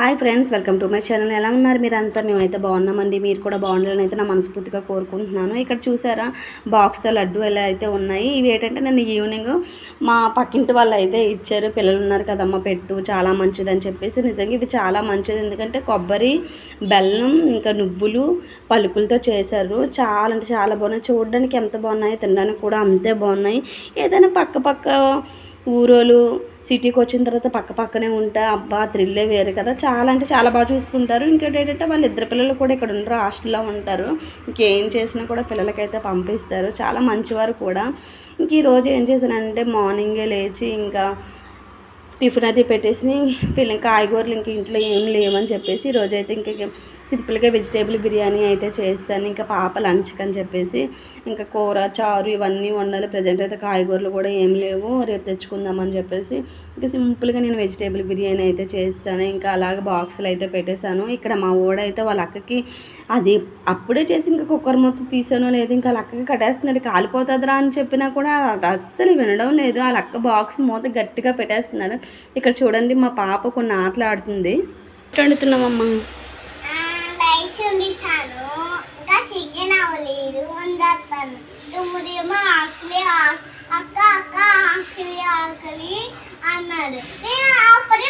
Hi friends welcome to my channel. ఎలా ఉన్నారు మీరు అంతా మేమైతే బాగున్నామండి. మీరు కూడా బాగుండాలని అయితే నా మనస్ఫూర్తిగా కోరుకుంటున్నాను. ఇక్కడ చూసారా బాక్స్తో లడ్డు ఎలా అయితే ఉన్నాయి. ఇవి ఏంటంటే నేను ఈవినింగ్ మా పక్కింటి వాళ్ళు అయితే ఇచ్చారు. పిల్లలు ఉన్నారు కదమ్మ పెట్టు చాలా మంచిది అని చెప్పేసి. నిజంగా ఇవి చాలా మంచిది. ఎందుకంటే కొబ్బరి బెల్లం ఇంకా నువ్వులు పలుకులతో చేశారు. చాలా అంటే చాలా బాగున్నాయి. చూడడానికి ఎంత బాగున్నాయి తినడానికి కూడా అంతే బాగున్నాయి. ఏదైనా పక్క పక్క ఊరోలు సిటీకి వచ్చిన తర్వాత పక్క పక్కనే ఉంటా అబ్బా థ్రిల్లే వేరు కదా. చాలా అంటే చాలా బాగా చూసుకుంటారు. ఇంకోటి ఏంటంటే వాళ్ళ ఇద్దరు పిల్లలు కూడా ఇక్కడ ఉండరు హాస్టల్లో ఉంటారు. ఇంకేం చేసినా కూడా పిల్లలకైతే పంపిస్తారు. చాలా మంచివారు కూడా. ఇంక ఈరోజు ఏం చేశానంటే మార్నింగే లేచి ఇంకా టిఫిన్ అది పెట్టేసి పిల్ల కాయగూరలు ఇంక ఇంట్లో ఏం లేవని చెప్పేసి ఈరోజు అయితే ఇంక సింపుల్గా వెజిటేబుల్ బిర్యానీ అయితే చేస్తాను ఇంకా పాప లంచ్కి అని చెప్పేసి ఇంకా కూర చారు ఇవన్నీ వండాలి. ప్రజెంట్ అయితే కాయగూరలు కూడా ఏం లేవు. రేపు తెచ్చుకుందామని చెప్పేసి ఇంకా సింపుల్గా నేను వెజిటేబుల్ బిర్యానీ అయితే చేస్తాను ఇంకా అలాగే బాక్సులు అయితే పెట్టేశాను. ఇక్కడ మా ఓడైతే వాళ్ళ అక్కకి అది అప్పుడే చేసి ఇంకా కుక్కర్ మొత్తం తీసాను లేదు ఇంకా వాళ్ళ అక్కకి కట్టేస్తున్నాడు. కాలిపోతుందిరా అని చెప్పినా కూడా అస్సలు వినడం లేదు. వాళ్ళ అక్క బాక్స్ మూత గట్టిగా పెట్టేస్తున్నాడు. ఇక్కడ చూడండి మా పాప కొన్ని ఆటలు ఆడుతుంది. వండుతున్నామమ్మా అక్క అక్క ఆకలి ఆకలి అన్నాడు. నేను అప్పుడే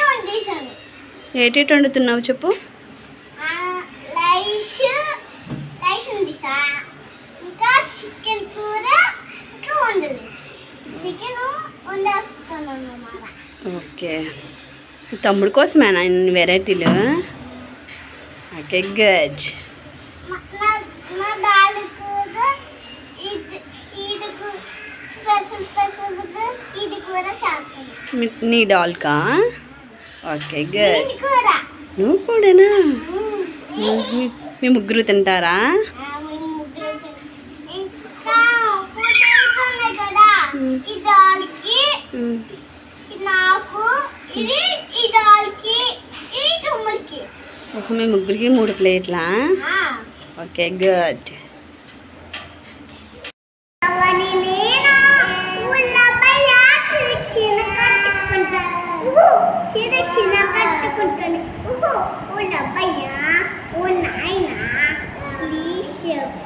ఏటేటి వండుతున్నావు చెప్పు. ఆ, రైస్ రైస్ వండిసా ఇంకా చికెన్ కూర ఇంకా వండలేదు. చికెన్ వండేస్తాను అన్నమాట ఓకే. తమ్ముడు కోసమేనా ఇన్ని వెరైటీలు? Okay good. మా- నా డాల్కా? Okay good. నువ్వు కూడానా? మీ ముగ్గురు తింటారా? ఒక మీ ముగ్గురికి మూడు ప్లేట్లా? Okay good. ఓ నాయనా ప్లీజ్ చెప్